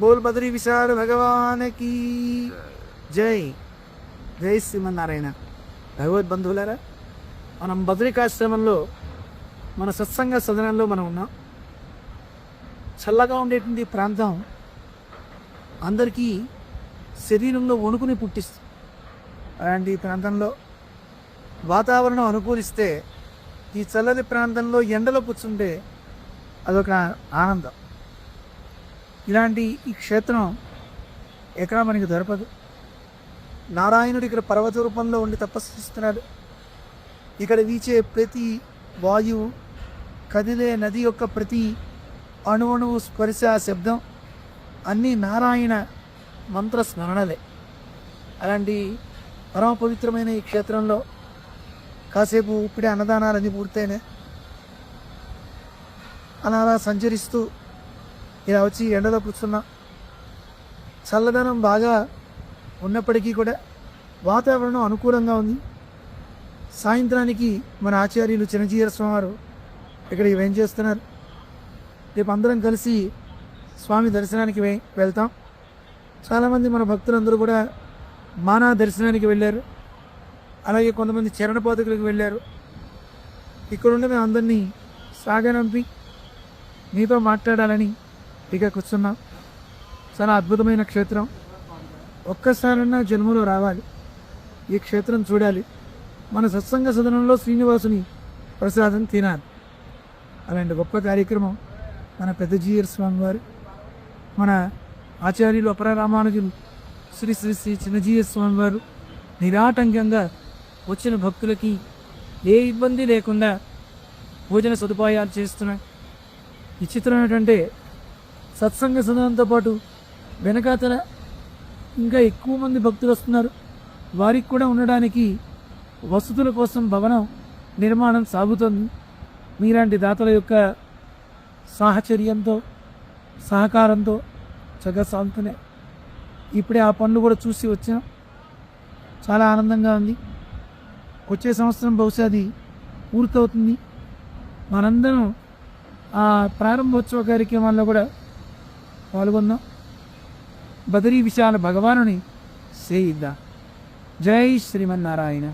బోల్ బద్రీ విశాల భగవానకి జై జై శ్రీమన్నారాయణ భగవద్ బంధువులారా మనం బద్రికాశ్రమంలో మన సత్సంగ సదనంలో మనం ఉన్నాం. చల్లగా ఉండేటువంటి ప్రాంతం అందరికీ శరీరంలో వణుకుని పుట్టిస్తుంది. అలాంటి ప్రాంతంలో వాతావరణం అనుకూలిస్తే ఈ చల్లని ప్రాంతంలో ఎండలో కూర్చుంటే అదొక ఆనందం. ఇలాంటి ఈ క్షేత్రం ఎక్కడ మనకి దొరకదు. నారాయణుడు ఇక్కడ పర్వత రూపంలో ఉండి తపస్సు చేస్తున్నాడు ఇక్కడ వీచే ప్రతి వాయువు కదిలే నది యొక్క ప్రతి అణువణువు స్పర్శ శబ్దం అన్నీ నారాయణ మంత్ర స్మరణలే అలాంటి పరమ పవిత్రమైన ఈ క్షేత్రంలో కాసేపు ఇప్పుడే అన్నదానాలన్నీ పూర్తయినాయి. అలా అలా సంచరిస్తూ ఇలా వచ్చి ఎండలో కూర్చున్నా. చల్లదనం బాగా ఉన్నప్పటికీ కూడా వాతావరణం అనుకూలంగా ఉంది. సాయంత్రానికి మన ఆచార్యులు చిరంజీవి స్వామి వారు ఇక్కడ ఇవేం చేస్తున్నారు? రేపు అందరం కలిసి స్వామి దర్శనానికి వె- వెళ్తాం. చాలామంది మన భక్తులందరూ కూడా మానా దర్శనానికి వెళ్ళారు. అలాగే కొంతమంది చరణ వెళ్ళారు. ఇక్కడుండి మేము అందరినీ సాగనంపి మీతో మాట్లాడాలని ఇక కూర్చున్నాం. చాలా అద్భుతమైన క్షేత్రం. ఒక్కసారన్నా జన్మలో రావాలి. ఈ క్షేత్రం చూడాలి. మన సత్సంగ సదనంలో శ్రీనివాసుని ప్రసాదం తినాలి. అలాంటి గొప్ప కార్యక్రమం మన పెద్దజీయర్ స్వామి వారు మన ఆచార్యులు అపరరామానుజులు శ్రీ శ్రీ శ్రీ చిన్నజీయర్ స్వామి వారు నిరాటంకంగా వచ్చిన భక్తులకి ఏ ఇబ్బంది లేకుండా భోజన సదుపాయాలు చేస్తున్నాయి విచిత్రం ఏంటంటే సత్సంగ సదనంతో పాటు వెనకాతల ఇంకా ఎక్కువ మంది భక్తులు వస్తున్నారు. వారికి కూడా ఉండడానికి వసతుల కోసం భవనం నిర్మాణం సాగుతుంది. మీలాంటి దాతల యొక్క సాహచర్యంతో సహకారంతో చక్కగా సాగుతున్నాయి ఇప్పుడే ఆ పనులు కూడా చూసి వచ్చాం. చాలా ఆనందంగా ఉంది. వచ్చే సంవత్సరం బహుశా అది పూర్తవుతుంది. మనందరం ఆ ప్రారంభోత్సవ కార్యక్రమాల్లో కూడా పాల్గొందాం బదరీ విశాల భగవానుని సేయిద్దాం. జై శ్రీమన్నారాయణ.